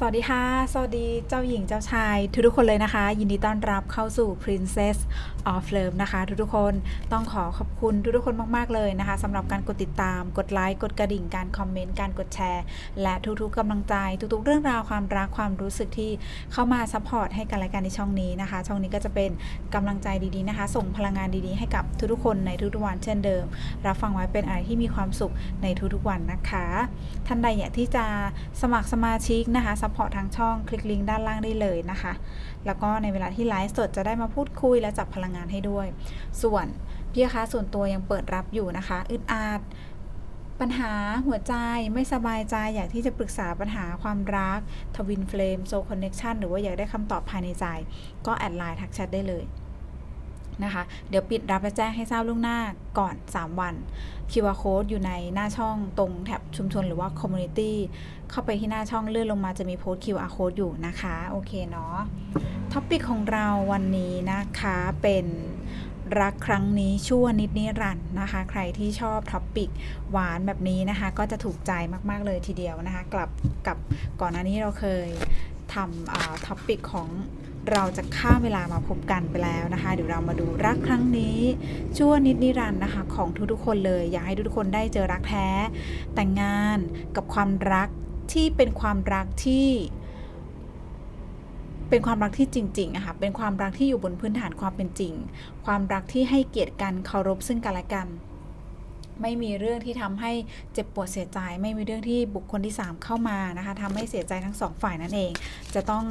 สวัสดีค่ะ สวัสดีเจ้าหญิงเจ้าชาย ทุกทุกคนเลยนะคะ ยินดีต้อนรับเข้าสู่ Princess of Love นะคะทุกๆคนต้องขอขอบคุณทุกทุกๆคนมากๆเลยนะคะสำหรับการกดติดตาม กดไลค์ กดกระดิ่ง การคอมเมนต์ การกดแชร์ และทุกๆกำลังใจ ทุกๆ เรื่องราวความรักความรู้สึกที่เข้ามาซัพพอร์ตให้กันและกันในช่องนี้นะคะ ช่องนี้ก็จะเป็นกำลังใจดีๆนะคะ ส่งพลังงานดีๆให้กับทุกๆคนในทุกๆวันเช่นเดิม รับฟังไว้เป็นอะไรที่มีความสุขในทุกๆวันนะคะ ท่านใดอยากที่จะสมัครสมาชิกนะคะซัพพอร์ตทางช่องคลิกลิงก์ด้านล่างได้เลยนะคะ แล้วก็ในเวลาที่ไลฟ์สดจะได้มาพูดคุยและจับพลังงานให้ด้วย ส่วนพี่คะส่วนตัวยังเปิดรับอยู่นะคะ อึดอัดปัญหาหัวใจไม่สบายใจอยากที่จะปรึกษาปัญหาความรักทวินเฟลมโซคอนเน็ชันหรือว่าอยากได้คำตอบภายในใจ ก็แอดไลน์ทักแชทได้เลย นะคะ เดี๋ยวปิดรับและแจ้งให้ทราบล่วงหน้าก่อน 3 วัน QR code อยู่ในหน้าช่องตรงแท็บชุมชนหรือว่า community เข้าไปที่หน้าช่องเลื่อนลงมาจะมีโพสต์ QR code อยู่นะคะ โอเคเนาะท็อปิกของเราวันนี้นะคะเป็นรักครั้งนี้ชั่วนิดนิรันด์นะคะ ใครที่ชอบท็อปปิกหวานแบบนี้นะคะ ก็จะถูกใจมาก ๆ เลยทีเดียวนะคะ กลับกับก่อนหน้านี้เราเคยทำท็อปิกของ เราจะข้ามเวลามาพบกันไปแล้วนะคะ เดี๋ยวเรามาดูรักครั้งนี้ ชั่วนิดนิรันดร์นะคะ ของทุกๆคนเลย อยากให้ทุกๆคนได้เจอรักแท้ แต่งงานกับความรักที่เป็นความรักที่เป็นความรักที่จริงๆอะค่ะเป็นความรักที่อยู่บนพื้นฐานความเป็นจริง ความรักที่ให้เกียรติกันเคารพซึ่งกันและกัน ไม่มีเรื่องที่ทำให้เจ็บปวดเสียใจ ไม่มีเรื่องที่บุคคลที่ 3 เข้ามานะคะทำให้เสียใจทั้งสองฝ่ายนั่นเอง จะต้อง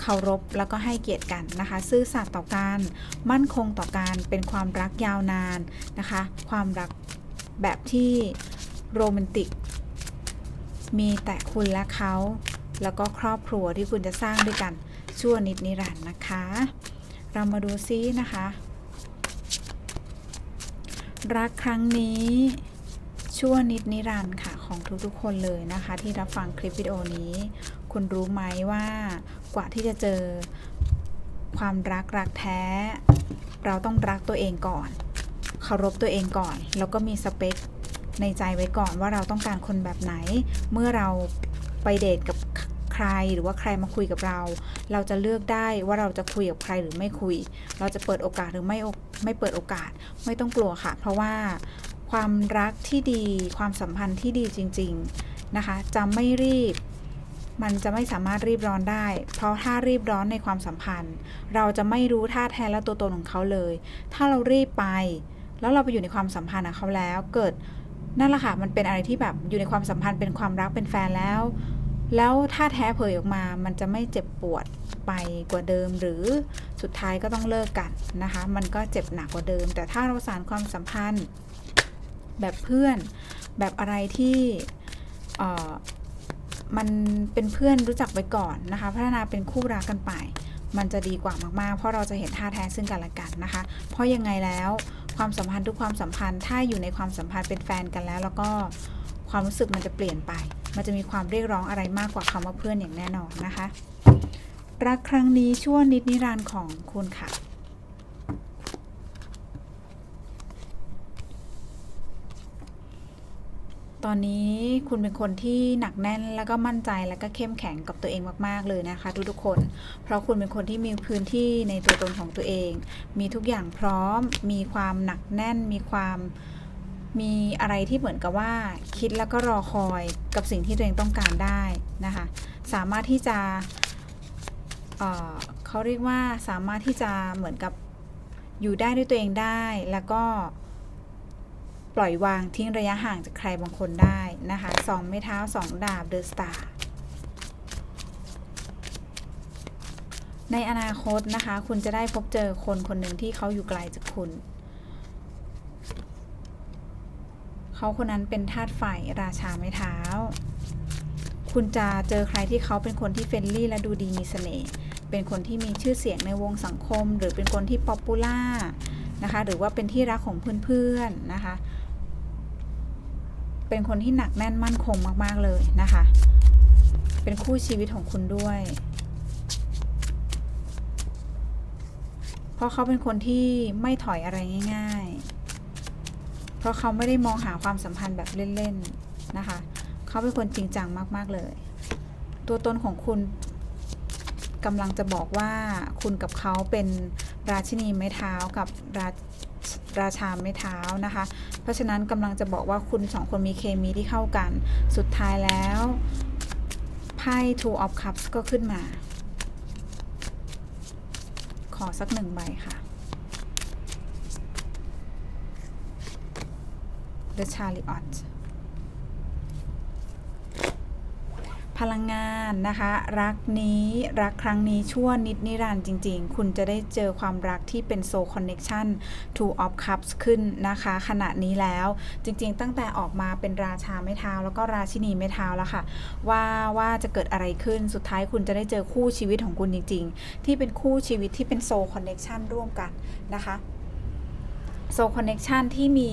เคารพแล้วก็ให้เกียรติกันนะคะ ซื่อสัตย์ต่อกันมั่นคงต่อกันเป็นความรักยาวนานนะคะ ความรักแบบที่โรแมนติก มีแต่คุณและเขา แล้วก็ครอบครัวที่คุณจะสร้างด้วยกันชั่วนิดนิรันดร์นะคะ เรามาดูซินะคะ รักครั้งนี้ชั่วนิดนิรันดร์ค่ะของทุกๆ คนเลยนะคะ ที่รับฟังคลิปวิดีโอนี้ คุณรู้ไหมว่ากว่าที่จะเจอความรักรักแท้ เราต้องรักตัวเองก่อนเคารพตัวเองก่อน แล้วก็มีสเปคในใจไว้ก่อนว่าเราต้องการคนแบบไหน เมื่อเราไปเดทกับ ใครหรือว่าใครมาคุยกับเรา เราจะเลือกได้ว่าเราจะคุยกับใครหรือไม่คุย เราจะเปิดโอกาสหรือไม่ไม่เปิดโอกาสไม่ต้องกลัวค่ะ เพราะว่าความรักที่ดี ความสัมพันธ์ที่ดีจริง ๆ นะคะ จะไม่รีบ มันจะไม่สามารถรีบร้อนได้ เพราะถ้ารีบร้อนในความสัมพันธ์ เราจะไม่รู้ท่าแท้และตัวตนของเขาเลย ถ้าเรารีบไป แล้วเราไปอยู่ในความสัมพันธ์กับเขาแล้วเกิดนั่นแหละค่ะ มันเป็นอะไรที่แบบอยู่ในความสัมพันธ์เป็นความรักเป็นแฟนแล้ว แล้วถ้าแท้เผยออกมามันจะไม่เจ็บปวดไปกว่าเดิม หรือสุดท้ายก็ต้องเลิกกันนะคะ มันก็เจ็บหนักกว่าเดิม แต่ถ้าเราสานความสัมพันธ์ แบบเพื่อน แบบอะไรที่มันเป็นเพื่อนรู้จักไว้ก่อนนะคะ พัฒนาเป็นคู่รักกันไป มันจะดีกว่ามากๆ เพราะเราจะเห็นท่าแท้ซึ่งกันและกันนะคะ เพราะยังไงแล้วความสัมพันธ์ทุกความสัมพันธ์ถ้าอยู่ในความสัมพันธ์เป็นแฟนกันแล้ว แล้วก็ความรู้สึกมันจะเปลี่ยนไป มันจะมีความเรียกร้องอะไรมากกว่าคำว่าเพื่อนอย่างแน่นอนนะคะ รักครั้งนี้ชั่วนิดนิรันดร์ของคุณค่ะตอนนี้คุณเป็นคนที่หนักแน่นแล้วก็มั่นใจแล้วก็เข้มแข็งกับตัวเองมากๆเลยนะคะ ทุกๆคน เพราะคุณเป็นคนที่มีพื้นที่ในตัวตนของตัวเอง มีทุกอย่างพร้อม มีความหนักแน่น มีความ มีอะไรที่เหมือนกับว่าคิดแล้วก็รอคอยกับสิ่งที่ตัวเองต้องการได้นะคะ สามารถที่จะเเขาเรียกว่าสามารถที่จะเหมือนกับอยู่ได้ด้วยตัวเองได้ แล้วก็ปล่อยวางทิ้งระยะห่างจากใครบางคนได้นะคะสองไม้เท้าสองดาบเดอะสตาร์ในอนาคตนะคะ คุณจะได้พบเจอคนคนหนึ่งที่เขาอยู่ไกลจากคุณ เขาคนนั้นเป็นทาสไฟราชาไม้เท้า คุณจะเจอใครที่เขาเป็นคนที่เฟรนลี่และดูดีมีเสน่ห์เป็นคนที่มีชื่อเสียงในวงสังคม หรือเป็นคนที่ป๊อปปูล่านะคะหรือว่าเป็นที่รักของเพื่อนๆนะคะ เป็นคนที่หนักแน่นมั่นคงมากๆเลยนะคะ เป็นคู่ชีวิตของคุณด้วย เพราะเขาเป็นคนที่ไม่ถอยอะไรง่าย ๆ เพราะเขาไม่ได้มองหาความสัมพันธ์แบบเล่นๆนะคะ เขาเป็นคนจริงจังมาก ๆ เลย ตัวตนของคุณกำลังจะบอกว่าคุณกับเขาเป็นราชินีไม้เท้ากับราราชาไม้เท้านะคะ เพราะฉะนั้นกำลังจะบอกว่าคุณสองคนมีเคมีที่เข้ากัน สุดท้ายแล้วไพ่ two of cups ก็ขึ้นมา ขอสักหนึ่งใบค่ะ The Chariot พลังงานนะคะ รักนี้รักครั้งนี้ชั่วนิดนิรันดร์จริง ๆ คุณจะได้เจอความรักที่เป็นโซคอนเน็ชัน two of cups ขึ้นนะคะ ขณะนี้แล้วจริงๆ ตั้งแต่ออกมาเป็นราชาไม้เท้า แล้วก็ราชินีไม้เท้าแล้วค่ะ ว่าว่าจะเกิดอะไรขึ้นสุดท้ายคุณจะได้เจอคู่ชีวิตของคุณจริง ๆ ที่เป็นคู่ชีวิตที่เป็นโซคอนเน็ชันร่วมกันนะคะโซคอนเน็ชันที่มี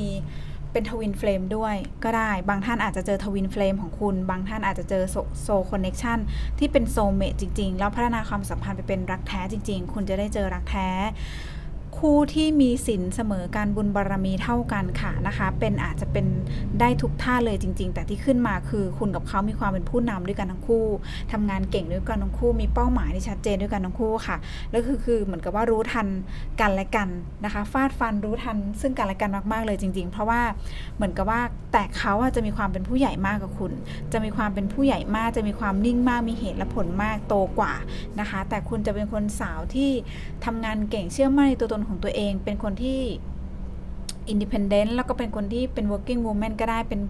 เป็นทวินเฟลมด้วยก็ได้ บางท่านอาจจะเจอทวินเฟลมของคุณ บางท่านอาจจะเจอโซคอนเน็ชันที่เป็นโซเมจจริง ๆ แล้วพัฒนาความสัมพันธ์ไปเป็นรักแท้จริง ๆ คุณจะได้เจอรักแท้ คู่ที่มีสินเสมอการบุญบารรมีเท่ากันค่ะนะคะ เป็นอาจจะเป็นได้ทุกท่าเลยจริง ๆ แต่ที่ขึ้นมาคือคุณกับเขามีความเป็นผู้นำด้วยกันทั้งคู่ทำงานเก่งด้วยกันทั้งคู่ มีเป้าหมายที่ชัดเจนด้วยกันทั้งคู่ค่ะแล้วคือคือเหมือนกับว่ารู้ทันกันและกันนะคะฟาดฟันรู้ทันซึ่งกันและกันมากๆเลยจริง ๆ เพราะว่าเหมือนกับว่าแต่เขาจะมีความเป็นผู้ใหญ่มากกว่าคุณ จะมีความเป็นผู้ใหญ่มาก จะมีความนิ่งมากมีเหตุและผลมากโตกว่านะคะ แต่คุณจะเป็นคนสาวที่ทำงานเก่งเชื่อมั่นในตัวตนของตัวเองเป็นคนที่ independent แล้วก็เป็นคนที่เป็น working woman ก็ได้เป็น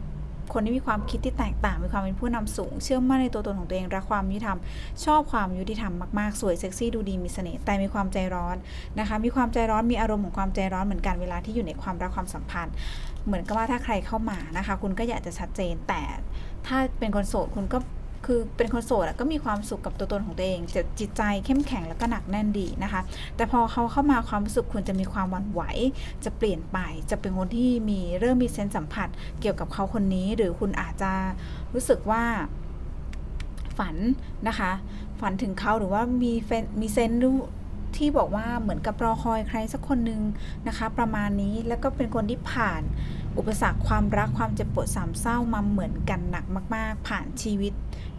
คนที่มีความคิดที่แตกต่าง มีความเป็นผู้นำสูง เชื่อมั่นในตัวตนของตัวเอง รักความยุติธรรม ชอบความยุติธรรมมาก ๆ สวยเซ็กซี่ดูดีมีเสน่ห์ แต่มีความใจร้อนนะคะ มีความใจร้อน มีอารมณ์ของความใจร้อนเหมือนกันเวลาที่อยู่ในความรักความสัมพันธ์ เหมือนกับว่าถ้าใครเข้ามานะคะ คุณก็อยากจะชัดเจน แต่ถ้าเป็นคนโสดคุณก็ คือเป็นคนโสดก็มีความสุขกับตัวตนของตัวเองจะจิตใจเข้มแข็งแล้วก็หนักแน่นดีนะคะ แต่พอเขาเข้ามาความรู้สึกคุณจะมีความหวั่นไหว จะเปลี่ยนไป จะเป็นคนที่มีเริ่มมีเซนส์สัมผัส เกี่ยวกับเขาคนนี้ หรือคุณอาจจะรู้สึกว่าฝันนะคะ ฝันถึงเขาหรือว่ามีเมีเซนส์รู้ที่บอกว่าเหมือนกับรอคอยใครสักคนหนึ่งนะคะ ประมาณนี้แล้วก็เป็นคนที่ผ่าน อุปสรรคความรักความเจ็บปวดสามเศร้ามาเหมือนกันหนักมาก ๆ ผ่านชีวิต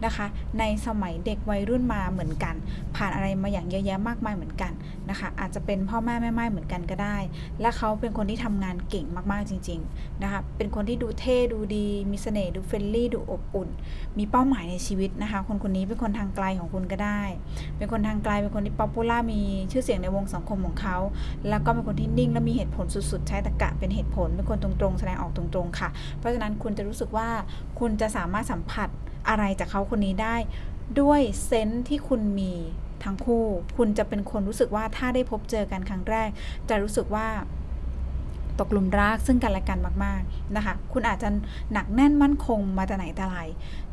นะคะ ในสมัยเด็กวัยรุ่นมาเหมือนกัน ผ่านอะไรมาอย่างเยอะแยะมากมายเหมือนกัน นะคะ อาจจะเป็นพ่อแม่แม่ไม้เหมือนกันก็ได้ และเขาเป็นคนที่ทำงานเก่งมากๆจริง ๆ นะคะ เป็นคนที่ดูเท่ดูดี มีเสน่ห์ดูเฟรนลี่ดูอบอุ่น มีเป้าหมายในชีวิตนะคะ คนคนนี้เป็นคนทางไกลของคุณก็ได้ เป็นคนทางไกลเป็นคนที่ป๊อปปูล่ามีชื่อเสียงในวงสังคมของเขา แล้วก็เป็นคนที่นิ่งและมีเหตุผลสุดๆ ใช้ตรรกะเป็นเหตุผล เป็นคนตรงๆ แสดงออกตรงๆ ค่ะ เพราะฉะนั้นคุณจะรู้สึกว่าคุณจะสามารถสัมผัสอะไรจากเขาคนนี้ได้ด้วยเซนส์ที่คุณมี ทั้งคู่ คุณจะเป็นคนรู้สึกว่าถ้าได้พบเจอกันครั้งแรก จะรู้สึกว่าตกหลุมรักซึ่งกันและกันมาก ๆ นะคะ คุณอาจจะหนักแน่นมั่นคงมาแต่ไหนแต่ไร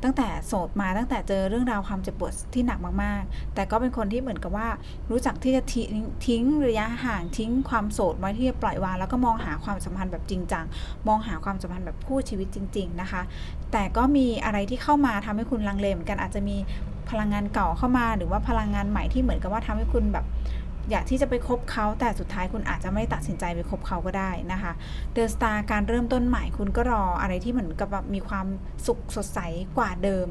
ตั้งแต่โสดมาตั้งแต่เจอเรื่องราวความเจ็บปวดที่หนักมาก ๆ แต่ก็เป็นคนที่เหมือนกับว่า รู้จักที่จะทิ้งทิ้งระยะห่างทิ้งความโสดไว้ที่จะปล่อยวางแล้วก็มองหาความสัมพันธ์แบบจริงจัง มองหาความสัมพันธ์แบบคู่ชีวิตจริง ๆ นะคะ แต่ก็มีอะไรที่เข้ามาทำให้คุณลังเลเหมือนกันอาจจะมี พลังงานเก่าเข้ามา หรือว่าพลังงานใหม่ที่เหมือนกับว่าทำให้คุณแบบอยากที่จะไปคบเขาแต่สุดท้ายคุณอาจจะไม่ตัดสินใจไปคบเขาก็ได้นะคะเดอะสตาร์การเริ่มต้นใหม่คุณก็รออะไรที่เหมือนกับแบบมีความสุขสดใสกว่าเดิม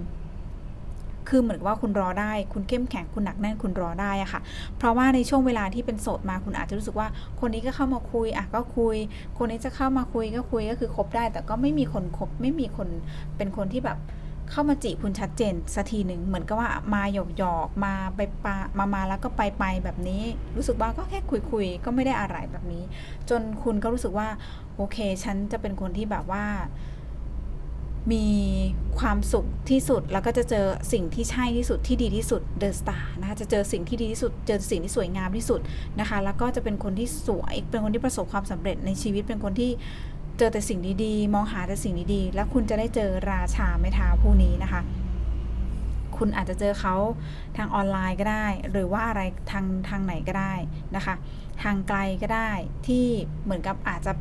คือเหมือนว่าคุณรอได้ คุณเข้มแข็งคุณหนักแน่นคุณรอได้อะค่ะ เพราะว่าในช่วงเวลาที่เป็นโสดมาคุณอาจจะรู้สึกว่า คนนี้ก็เข้ามาคุยอะก็คุย คนนี้จะเข้ามาคุยก็คุยก็คือคบได้ แต่ก็ไม่มีคนคบไม่มีคนเป็นคนที่แบบ เข้ามาจีบคุณชัดเจนสักทีหนึ่งเหมือนกับว่ามาหยอกหยอกมาไปปามามาแล้วก็ไปไปแบบนี้ รู้สึกว่าก็แค่คุยคุยๆก็ไม่ได้อะไรแบบนี้ จนคุณก็รู้สึกว่า โอเค ฉันจะเป็นคนที่แบบว่า มีความสุขที่สุดแล้วก็จะเจอสิ่งที่ใช่ที่สุดที่ดีที่สุดเดอะสตาร์นะคะจะเจอสิ่งที่ดีที่สุด เจอสิ่งที่สวยงามที่สุดนะคะ แล้วก็จะเป็นคนที่สวยเป็นคนที่ประสบความสำเร็จในชีวิตเป็นคนที่ เจอแต่สิ่งดีๆ มองหาแต่สิ่งดีๆ แล้วคุณจะได้เจอราชาไม้เท้าผู้นี้นะคะ คุณอาจจะเจอเขาทางออนไลน์ก็ได้ หรือว่าอะไรทางทางไหนก็ได้นะคะ ทางไกลก็ได้ที่เหมือนกับอาจจะ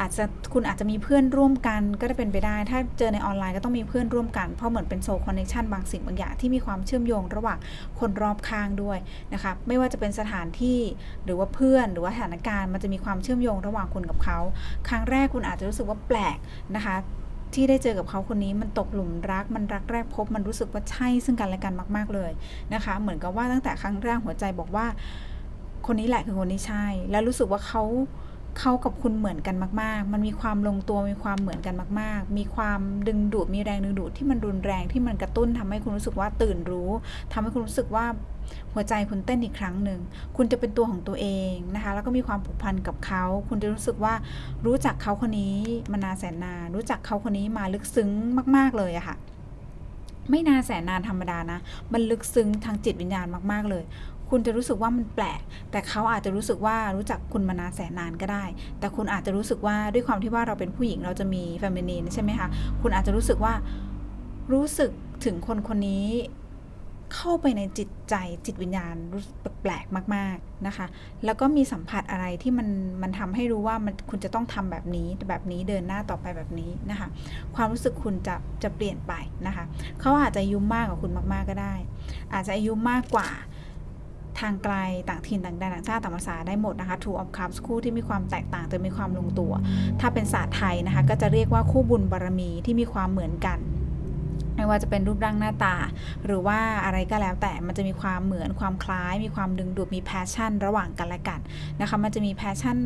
อาจจะคุณอาจจะมีเพื่อนร่วมกันก็ได้เป็นไปได้ ถ้าเจอในออนไลน์ก็ต้องมีเพื่อนร่วมกัน เพราะเหมือนเป็นโซลคอนเนคชันบางสิ่งบางอย่างที่มีความเชื่อมโยงระหว่างคนรอบข้างด้วยนะคะไม่ว่าจะเป็นสถานที่หรือว่าเพื่อนหรือว่าสถานการณ์มันจะมีความเชื่อมโยงระหว่างคุณกับเขา ครั้งแรกคุณอาจจะรู้สึกว่าแปลกนะคะที่ได้เจอกับเขาคนนี้มันตกหลุมรัก มันรักแรกพบ มันรู้สึกว่าใช่ซึ่งกันและกันมาก ๆเลยนะคะ เหมือนกับว่าตั้งแต่ครั้งแรกหัวใจบอกว่า คนนี้แหละคือคนที่ใช่ แล้วรู้สึกว่าเขา เขากับคุณเหมือนกันมาก ๆ มันมีความลงตัวมีความเหมือนกันมาก ๆ มีความดึงดูดมีแรงดึงดูดที่มันรุนแรงที่มันกระตุ้นทำให้คุณรู้สึกว่าตื่นรู้ทำให้คุณรู้สึกว่าหัวใจคุณเต้นอีกครั้งหนึ่ง คุณจะเป็นตัวของตัวเองนะคะ แล้วก็มีความผูกพันกับเขา คุณจะรู้สึกว่ารู้จักเขาคนนี้มานานแสนนาน รู้จักเขาคนนี้มาลึกซึ้งมาก ๆ เลยอะค่ะ ไม่นานแสนนานธรรมดานะ มันลึกซึ้งทางจิตวิญญาณมาก ๆ เลย คุณจะรู้สึกว่ามันแปลก แต่เขาอาจจะรู้สึกว่ารู้จักคุณมานานแสนนานก็ได้ แต่คุณอาจจะรู้สึกว่าด้วยความที่ว่าเราเป็นผู้หญิงเราจะมีแฟมินีนใช่ไหมคะ คุณอาจจะรู้สึกว่ารู้สึกถึงคนคนนี้เข้าไปในจิตใจจิตวิญญาณรู้แปลกๆมาก ๆนะคะ แล้วก็มีสัมผัสอะไรที่มันมันทำให้รู้ว่ามันคุณจะต้องทำแบบนี้แบบนี้เดินหน้าต่อไปแบบนี้นะคะ ความรู้สึกคุณจะจะเปลี่ยนไปนะคะ เขาอาจจะอายุมากกว่าคุณมากๆก็ได้ อาจจะอายุมากกว่า ทางไกลต่างถิ่นต่างแดนต่างชาติต่างภาษาได้หมดนะคะ Two of Cups คู่ที่มีความแตกต่างแต่มีความลงตัว ถ้าเป็นศาสตร์ไทยนะคะ ก็จะเรียกว่าคู่บุญบารมีที่มีความเหมือนกัน ไม่ว่าจะเป็นรูปร่างหน้าตา หรือว่าอะไรก็แล้วแต่มันจะมีความเหมือนความคล้าย มีความดึงดูดมีแพชชั่น ระหว่างกันและกันนะคะมันจะมีแพชชั่น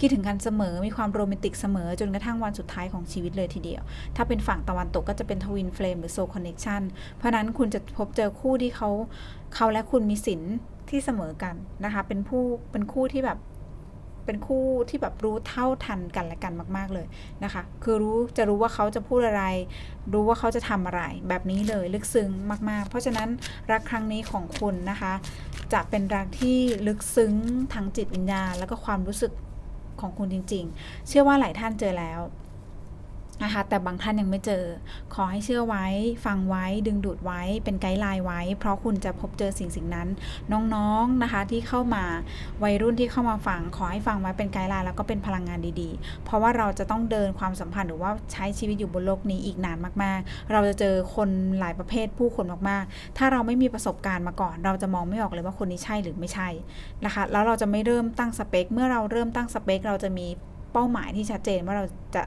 คิดถึงกันเสมอ มีความโรแมนติกเสมอ จนกระทั่งวันสุดท้ายของชีวิตเลยทีเดียว ถ้าเป็นฝั่งตะวันตกก็จะเป็นทวินเฟลมหรือโซคอนเน c ชันเพราะนั้นคุณจะพบเจอคู่ที่เขาเขาและคุณมีสินที่เสมอกันนะคะเป็นผู้เป็นคู่ที่แบบ เป็นคู่ที่แบบรู้เท่าทันกันและกันมาก ๆเลยนะคะ คือรู้จะรู้ว่าเขาจะพูดอะไร รู้ว่าเขาจะทำอะไรแบบนี้เลยลึกซึ้งมากๆ เพราะฉะนั้นรักครั้งนี้ของคุณนะคะ จะเป็นรักที่ลึกซึ้งทางจิตวิญญาณแล้วก็ความรู้สึกของคุณจริง ๆ เชื่อว่าหลายท่านเจอแล้ว นะคะแต่บางท่านยังไม่เจอ ขอให้เชื่อไว้ ฟังไว้ ดึงดูดไว้ เป็นไกด์ไลน์ไว้ เพราะคุณจะพบเจอสิ่งสิ่งนั้น น้องๆนะคะที่เข้ามาวัยรุ่นที่เข้ามาฟัง ขอให้ฟังไว้เป็นไกด์ไลน์แล้วก็เป็นพลังงานดีๆ เพราะว่าเราจะต้องเดินความสัมพันธ์หรือว่าใช้ชีวิตอยู่บนโลกนี้อีกนานมากๆ เราจะเจอคนหลายประเภทผู้คนมากๆ ถ้าเราไม่มีประสบการณ์มาก่อน เราจะมองไม่ออกเลยว่าคนนี้ใช่หรือไม่ใช่นะคะแล้วเราจะไม่เริ่มตั้งสเปค เมื่อเราเริ่มตั้งสเปค เราจะมี เป้าหมายที่ชัดเจนว่าเราจะ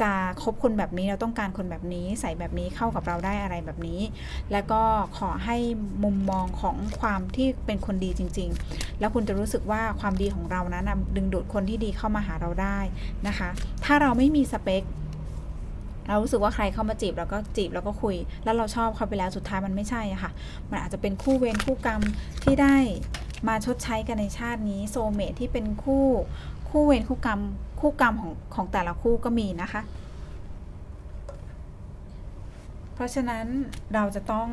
จะคบคนแบบนี้เราต้องการคนแบบนี้ ใส่แบบนี้เข้ากับเราได้อะไรแบบนี้ แล้วก็ขอให้มุมมองของความที่เป็นคนดีจริง ๆ แล้วคุณจะรู้สึกว่าความดีของเรานั้นดึงดูดคนที่ดีเข้ามาหาเราได้นะคะ ถ้าเราไม่มีสเปคเรารู้สึกว่าใครเข้ามาจีบเราก็จีบแล้วก็คุย แล้วเราชอบเขาไปแล้วสุดท้ายมันไม่ใช่อะค่ะ มันอาจจะเป็นคู่เวรคู่กรรมที่ได้มาชดใช้กันในชาตินี้โซเมทที่เป็นคู่ คู่เวรคู่กรรมคู่กรรมของของแต่ละคู่ก็มีนะคะ เพราะฉะนั้นเราจะต้อง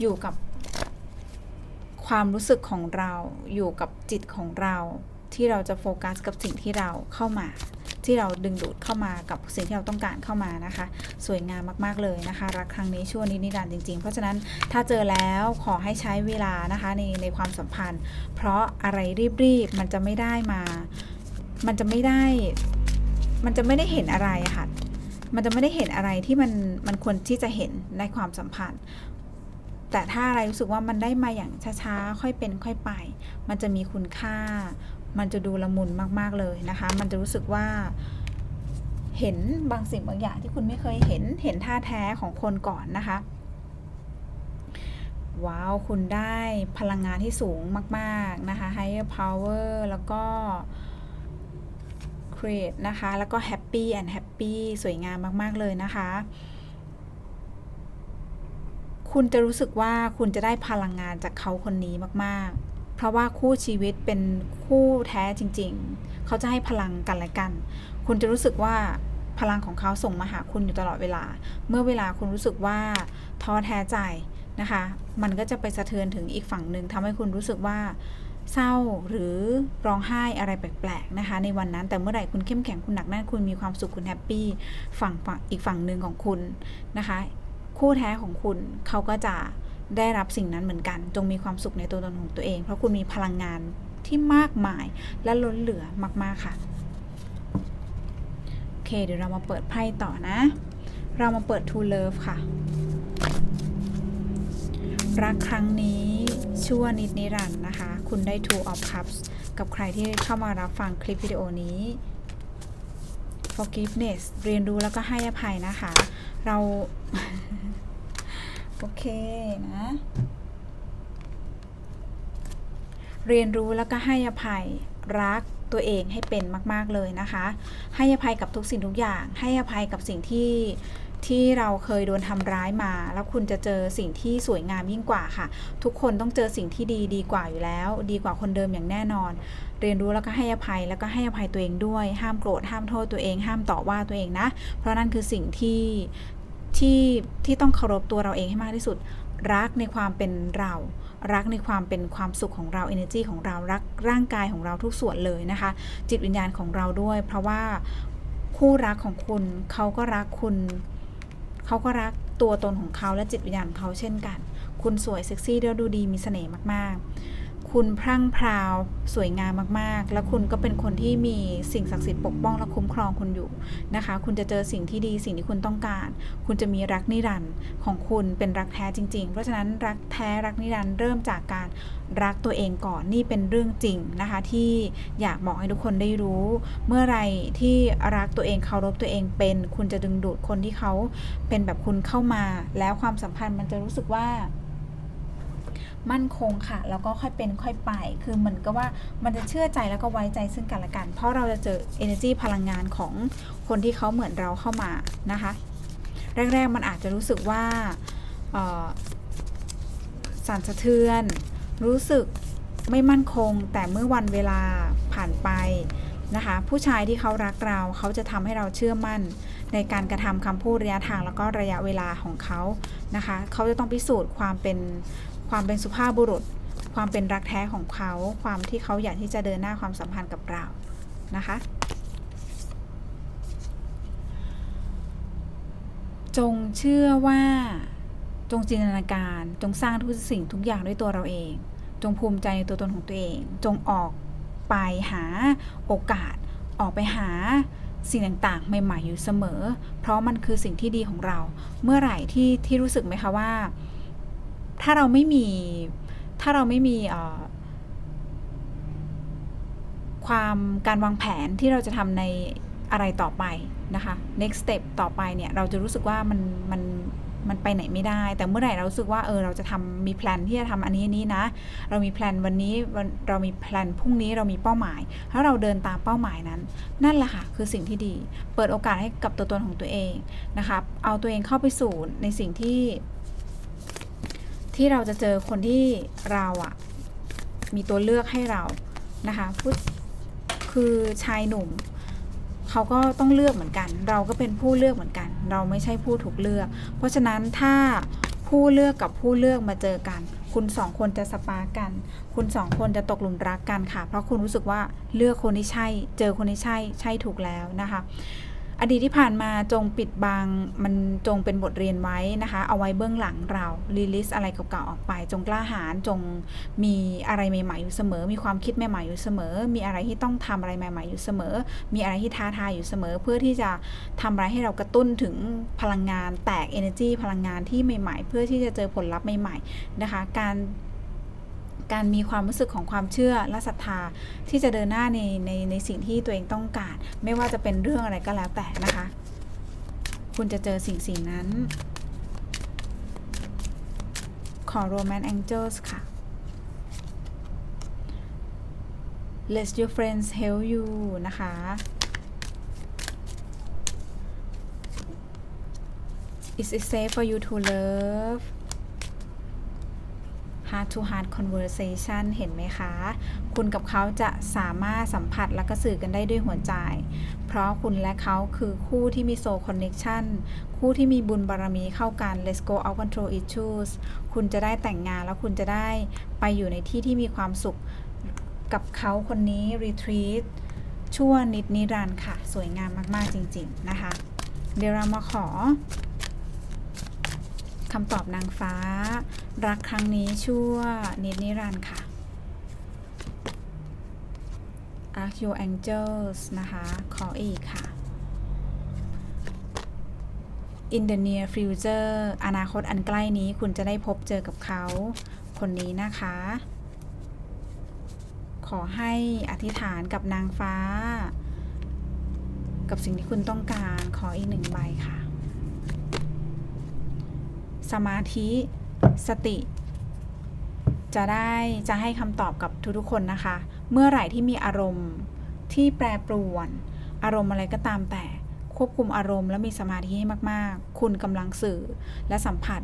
อยู่กับความรู้สึกของเราอยู่กับจิตของเราที่เราจะโฟกัสกับสิ่งที่เราเข้ามา ที่เราดึงดูดเข้ามากับสิ่งที่เราต้องการเข้ามานะคะ สวยงามมากๆเลยนะคะ รักครั้งนี้ชั่วนิดนิรันดร์จริง ๆ เพราะฉะนั้นถ้าเจอแล้วขอให้ใช้เวลานะคะในในความสัมพันธ์ เพราะอะไรรีบๆมันจะไม่ได้มา มันจะไม่ได้ มันจะไม่ได้เห็นอะไรค่ะมันจะไม่ได้เห็นอะไรที่มันมันควรที่จะเห็นในความสัมพันธ์ แต่ถ้าอะไรรู้สึกว่ามันได้มาอย่างช้าๆ ค่อยเป็นค่อยไป มันจะมีคุณค่า มันจะดูละมุนมาก ๆ เลยนะคะ มันจะรู้สึกว่าเห็นบางสิ่งบางอย่างที่คุณไม่เคยเห็น เห็นท่าแท้ของคนก่อนนะคะ ว้าว คุณได้พลังงานที่สูงมาก ๆ นะคะ higher power แล้วก็ create นะคะ แล้วก็ happy and happy สวยงามมาก ๆ เลยนะคะ คุณจะรู้สึกว่าคุณจะได้พลังงานจากเขาคนนี้มาก ๆ เพราะว่าคู่ชีวิตเป็นคู่แท้จริง ๆ เขาจะให้พลังกันและกัน คุณจะรู้สึกว่าพลังของเขาส่งมาหาคุณอยู่ตลอดเวลา เมื่อเวลาคุณรู้สึกว่าท้อแท้ใจนะคะ มันก็จะไปสะเทือนถึงอีกฝั่งหนึ่งทำให้คุณรู้สึกว่าเศร้าหรือร้องไห้อะไรแปลกๆนะคะ ในวันนั้นแต่เมื่อไหร่คุณเข้มแข็งคุณหนักแน่นคุณมีความสุขคุณแฮปปี้ฝั่งฝั่งอีกฝั่งหนึ่งของคุณนะคะ คู่แท้ของคุณเขาก็จะ ได้รับสิ่งนั้นเหมือนกัน จงมีความสุขในตัวตนของตัวเอง เพราะคุณมีพลังงานที่มากมายและล้นเหลือมาก ๆ ค่ะ โอเค เดี๋ยวเรามาเปิดไพ่ต่อนะ เรามาเปิด To Love ค่ะ รักครั้งนี้ชั่วนิดนิรันดร์นะคะ คุณได้ Two of Cups กับใครที่เข้ามารับฟังคลิปวิดีโอนี้ forgiveness เรียนรู้แล้วก็ให้อภัยนะคะ เรา โอเคนะ เรียนรู้แล้วก็ให้อภัยรักตัวเองให้เป็นมาก ๆ เลยนะคะ ให้อภัยกับทุกสิ่งทุกอย่าง ให้อภัยกับสิ่งที่ที่เราเคยโดนทำร้ายมา แล้วคุณจะเจอสิ่งที่สวยงามยิ่งกว่าค่ะ ทุกคนต้องเจอสิ่งที่ดีดีกว่าอยู่แล้ว ดีกว่าคนเดิมอย่างแน่นอน เรียนรู้แล้วก็ให้อภัยแล้วก็ให้อภัยตัวเองด้วย ห้ามโกรธห้ามโทษตัวเอง ห้ามต่อว่าตัวเองนะ เพราะนั่นคือสิ่งที่ ที่ที่ต้องเคารพตัวเราเองให้มากที่สุด รักในความเป็นเรา รักในความเป็นความสุขของเรา energy ของเรารักร่างกายของเราทุกส่วนเลยนะคะ จิตวิญญาณของเราด้วย เพราะว่าคู่รักของคุณเขาก็รักคุณเขาก็รักตัวตนของเขาและจิตวิญญาณของเขาเช่นกัน คุณสวยเซ็กซี่แล้วดูดีมีเสน่ห์มากๆ คุณพรั่งพราวสวยงามมากๆ แล้วคุณก็เป็นคนที่มีสิ่งศักดิ์สิทธิ์ปกป้องและคุ้มครองคุณอยู่นะคะ คุณจะเจอสิ่งที่ดีสิ่งที่คุณต้องการ คุณจะมีรักนิรันดร์ของคุณเป็นรักแท้จริง ๆ เพราะฉะนั้นรักแท้รักนิรันดร์เริ่มจากการรักตัวเองก่อนนี่เป็นเรื่องจริงนะคะที่อยากบอกให้ทุกคนได้รู้ เมื่อไรที่รักตัวเองเคารพตัวเองเป็น คุณจะดึงดูดคนที่เขาเป็นแบบคุณเข้ามา แล้วความสัมพันธ์มันจะรู้สึกว่า มั่นคงค่ะ แล้วก็ค่อยเป็นค่อยไป คือเหมือนกับว่ามันจะเชื่อใจแล้วก็ไว้ใจซึ่งกันและกัน เพราะเราจะเจอ energy พลังงานของคนที่เขาเหมือนเราเข้ามานะคะ แรก ๆ มันอาจจะรู้สึกว่าสั่นสะเทือน รู้สึกไม่มั่นคง แต่เมื่อวันเวลาผ่านไปนะคะ ผู้ชายที่เขารักเราเขาจะทำให้เราเชื่อมั่นในการกระทำคำพูดระยะทางแล้วก็ระยะเวลาของเขานะคะ เขาจะต้องพิสูจน์ความเป็น ความเป็นสุภาพบุรุษ ความเป็นรักแท้ของเขา ความที่เขาอยากที่จะเดินหน้าความสัมพันธ์กับเรานะคะ จงเชื่อว่าจงจินตนาการจงสร้างทุกสิ่งทุกอย่างด้วยตัวเราเอง จงภูมิใจในตัวตนของตัวเอง จงออกไปหาโอกาส ออกไปหาสิ่งต่างๆ ใหม่ ๆ อยู่เสมอ เพราะมันคือสิ่งที่ดีของเรา เมื่อไหร่ที่ที่รู้สึกไหมคะว่า ถ้าเราไม่มี ถ้าเราไม่มีความการวางแผนที่เราจะทำในอะไรต่อไปนะคะ next step ต่อไปเนี่ยเราจะรู้สึกว่ามันมันมันไปไหนไม่ได้ แต่เมื่อไหร่เรารู้สึกว่าเออเราจะทำมีแพลนที่จะทำอันนี้อันนี้นะ เรามีแพลนวันนี้วันเรามีแพลนพรุ่งนี้เรามีเป้าหมายถ้าเราเดินตามเป้าหมายนั้น นั่นแหละค่ะคือสิ่งที่ดี เปิดโอกาสให้กับตัวตนของตัวเองนะคะ เอาตัวเองเข้าไปสู่ในสิ่งที่ ที่เราจะเจอคนที่เราอะมีตัวเลือกให้เรานะคะพูดคือชายหนุ่มเขาก็ต้องเลือกเหมือนกัน เราก็เป็นผู้เลือกเหมือนกัน เราไม่ใช่ผู้ถูกเลือก เพราะฉะนั้นถ้าผู้เลือกกับผู้เลือกมาเจอกัน คุณสองคนจะสปาร์กัน คุณสองคนจะตกหลุมรักกันค่ะ เพราะคุณรู้สึกว่าเลือกคนที่ใช่ เจอคนที่ใช่ ใช่ถูกแล้วนะคะ อดีตที่ผ่านมาจงปิดบัง มันจงเป็นบทเรียนไว้นะคะ เอาไว้เบื้องหลังเรารีลิสอะไรเก่าๆออกไป จงกล้าหาญจงมีอะไรใหม่ๆอยู่เสมอ มีความคิดใหม่ๆอยู่เสมอ มีอะไรที่ต้องทำอะไรใหม่ๆอยู่เสมอ มีอะไรที่ท้าทายอยู่เสมอ เพื่อที่จะทำอะไรให้เรากระตุ้นถึงพลังงานแตก energy พลังงานที่ใหม่ๆ เพื่อที่จะเจอผลลัพธ์ใหม่ๆนะคะ การ การมีความรู้สึกของความเชื่อและศรัทธาที่จะเดินหน้าในในในสิ่งที่ตัวเองต้องการ ไม่ว่าจะเป็นเรื่องอะไรก็แล้วแต่นะคะ คุณจะเจอสิ่งสิ่งนั้น ขอ Roman Angels ค่ะ Let your friends help you นะคะ Is it safe for you to love heart to heart conversation เห็นไหมคะ คุณกับเขาจะสามารถสัมผัสและก็สื่อกันได้ด้วยหัวใจ เพราะคุณและเขาคือคู่ที่มีโซ connection คู่ที่มีบุญบารมีเข้ากัน let's go out control issues คุณจะได้แต่งงานแล้วคุณจะได้ไปอยู่ในที่ที่มีความสุขกับเขาคนนี้ retreat ชั่วนิดนิรันดร์ค่ะ สวยงามมาก ๆ จริง ๆ นะคะ เดี๋ยวเรามาขอ คำตอบนางฟ้า รักครั้งนี้ชั่วนิดนิรันดร์ค่ะ Arc Your Angels นะคะ ขออีกค่ะ In the near future อนาคตอันใกล้นี้คุณจะได้พบเจอกับเขา คนนี้นะคะ ขอให้อธิษฐานกับนางฟ้า กับสิ่งที่คุณต้องการ ขออีกหนึ่งใบค่ะ สมาธิสติ จะได้จะให้คำตอบกับทุกๆคนนะคะ เมื่อไหร่ที่มีอารมณ์ที่แปรปรวน อารมณ์อะไรก็ตามแต่ควบคุมอารมณ์และมีสมาธิให้มาก ๆ คุณกำลังสื่อและสัมผัส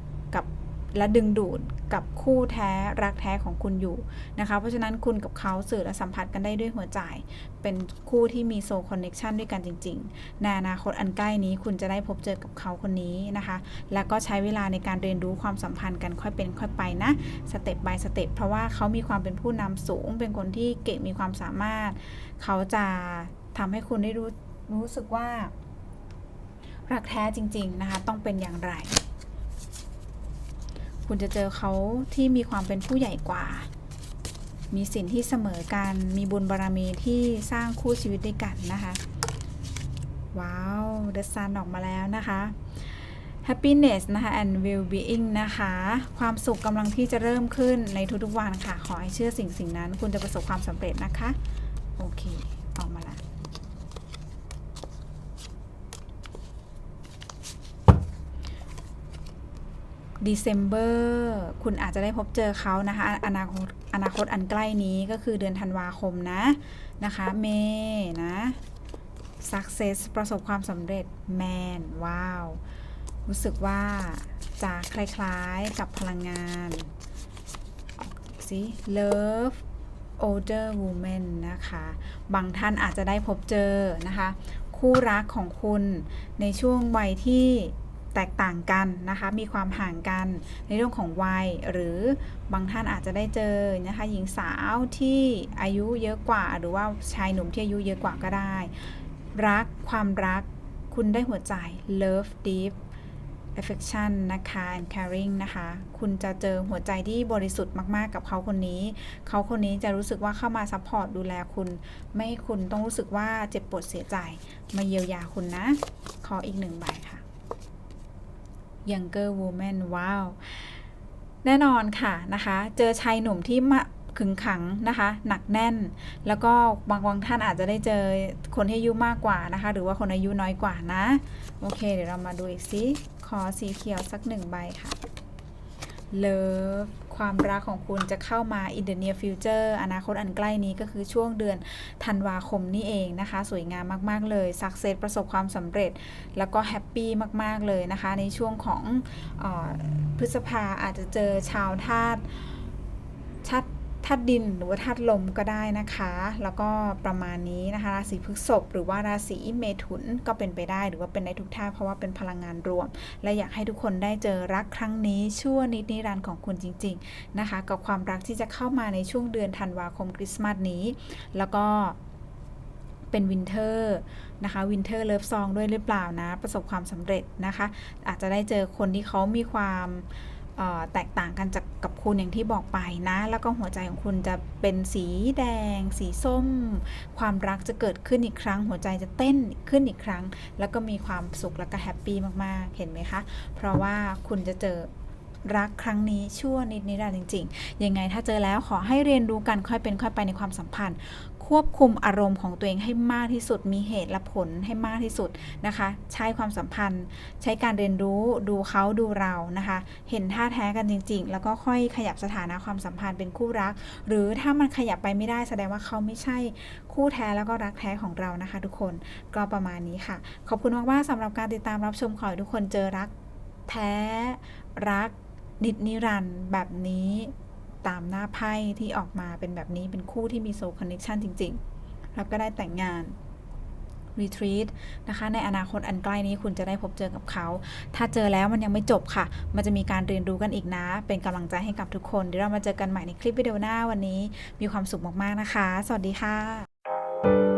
และดึงดูดกับคู่แท้รักแท้ของคุณอยู่นะคะ เพราะฉะนั้นคุณกับเขาสื่อและสัมผัสกันได้ด้วยหัวใจ เป็นคู่ที่มีโซคอนเน็ชันด้วยกันจริงๆในอนาคตอันใกล้นี้คุณจะได้พบเจอกับเขาคนนี้นะคะ แล้วก็ใช้เวลาในการเรียนรู้ความสัมพันธ์กันค่อยเป็นค่อยไปนะสเต็ป by สเต็ปเพราะว่าเขามีความเป็นผู้นำสูง เป็นคนที่เก่งมีความสามารถ เขาจะทำให้คุณได้รู้รู้สึกว่ารักแท้จริง ๆ นะคะ ต้องเป็นอย่างไร คุณจะเจอเขาที่มีความเป็นผู้ใหญ่กว่า มีสินที่เสมอกัน มีบุญบารรมีที่สร้างคู่ชีวิตด้วยกันนะคะ ว้าว The Sun ออกมาแล้วนะคะ happiness นะคะ and well-being นะคะ ความสุขกำลังที่จะเริ่มขึ้นในทุกๆวันค่ะ ขอให้เชื่อสิ่งสิ่งนั้น คุณจะประสบความสำเร็จนะคะ โอเค ออกมาละ December คุณอาจจะได้พบเจอเขานะคะอนาคตอนาคตอันใกล้นี้ก็คือเดือนธันวาคมนะนะคะเมนะ success ประสบความสำเร็จ man ว้าว รู้สึกว่าจะคล้ายๆกับพลังงานสิ love older woman นะคะ บางท่านอาจจะได้พบเจอนะคะ คู่รักของคุณในช่วงวัยที่ แตกต่างกันนะคะ มีความห่างกันในเรื่องของวัย หรือบางท่านอาจจะได้เจอนะคะหญิงสาวที่อายุเยอะกว่า หรือว่าชายหนุ่มที่อายุเยอะกว่าก็ได้ รักความรักคุณได้หัวใจ love deep affection นะคะ and caring นะคะ คุณจะเจอหัวใจที่บริสุทธิ์มาก ๆ กับเขาคนนี้ เขาคนนี้จะรู้สึกว่าเข้ามาซัพพอร์ตดูแลคุณ ไม่ให้คุณต้องรู้สึกว่าเจ็บปวดเสียใจ มาเยียวยาคุณนะ ขออีกหนึ่งใบค่ะ younger woman ว้าว แน่นอนค่ะนะคะ เจอชายหนุ่มที่มาขึงขังนะคะ หนักแน่น แล้วก็บางบางท่านอาจจะได้เจอคนที่อายุมากกว่านะคะ หรือว่าคนอายุน้อยกว่านะ โอเค เดี๋ยวเรามาดูอีกสิขอสีเขียวสักหนึ่งใบค่ะเลิฟ ความรักของคุณจะเข้ามา in the near future อนาคตอันใกล้นี้ก็คือช่วงเดือนธันวาคมนี่เองนะคะ สวยงามมาก ๆ เลยสักเซสประสบความสำเร็จ แล้วก็แฮปปี้มาก ๆ เลยนะคะ ในช่วงของออพฤษภาอาจจะเจอชาวธาตุชาติ ธาตุดินหรือว่าธาตุลมก็ได้นะคะ แล้วก็ประมาณนี้นะคะ ราศีพฤษภหรือว่าราศีเมถุนก็เป็นไปได้หรือว่าเป็นในทุกท่าตุเพราะว่าเป็นพลังงานรวม และอยากให้ทุกคนได้เจอรักครั้งนี้ชั่วนิดนิรันดร์ของคุณจริง ๆนะคะ กับความรักที่จะเข้ามาในช่วงเดือนธันวาคมคริสต์มาสนี้ แล้วก็เป็นวินเทอร์นะคะวินเทอร์เลิฟซองด้วยหรือเปล่านะ ประสบความสำเร็จนะคะ อาจจะได้เจอคนที่เขามีความ แตกต่างกันจากกับคุณอย่างที่บอกไปนะ แล้วก็หัวใจของคุณจะเป็นสีแดง สีส้ม ความรักจะเกิดขึ้นอีกครั้ง หัวใจจะเต้นขึ้นอีกครั้ง แล้วก็มีความสุขแล้วก็แฮปปี้มากๆ เห็นไหมคะ เพราะว่าคุณจะเจอรักครั้งนี้ชั่วนิดนิรันดร์จริง ๆ ยังไงถ้าเจอแล้วขอให้เรียนรู้กันค่อยเป็นค่อยไปในความสัมพันธ์ ควบคุมอารมณ์ของตัวเองให้มากที่สุด มีเหตุและผลให้มากที่สุดนะคะ ใช้ความสัมพันธ์ ใช้การเรียนรู้ ดูเขาดูเรานะคะ เห็นท่าแท้กันจริง ๆ แล้วก็ค่อยขยับสถานะความสัมพันธ์เป็นคู่รัก หรือถ้ามันขยับไปไม่ได้แสดงว่าเขาไม่ใช่คู่แท้แล้วก็รักแท้ของเรานะคะ ทุกคน ก็ประมาณนี้ค่ะ ขอบคุณมากๆสำหรับการติดตามรับชมขอให้ทุกคนเจอรักแท้รักนิดนิรันด์แบบนี้ ตามหน้าไพ่ที่ออกมาเป็นแบบนี้เป็นคู่ที่มีโซคอนเนคชันจริงๆ แล้วก็ได้แต่งงานรีทรีตนะคะในอนาคตอันใกล้นี้คุณจะได้พบเจอกับเขา ถ้าเจอแล้วมันยังไม่จบค่ะ มันจะมีการเรียนรู้กันอีกนะ เป็นกำลังใจให้กับทุกคน เดี๋ยวเรามาเจอกันใหม่ในคลิปวิดีโอหน้าวันนี้ มีความสุขมากๆนะคะ สวัสดีค่ะ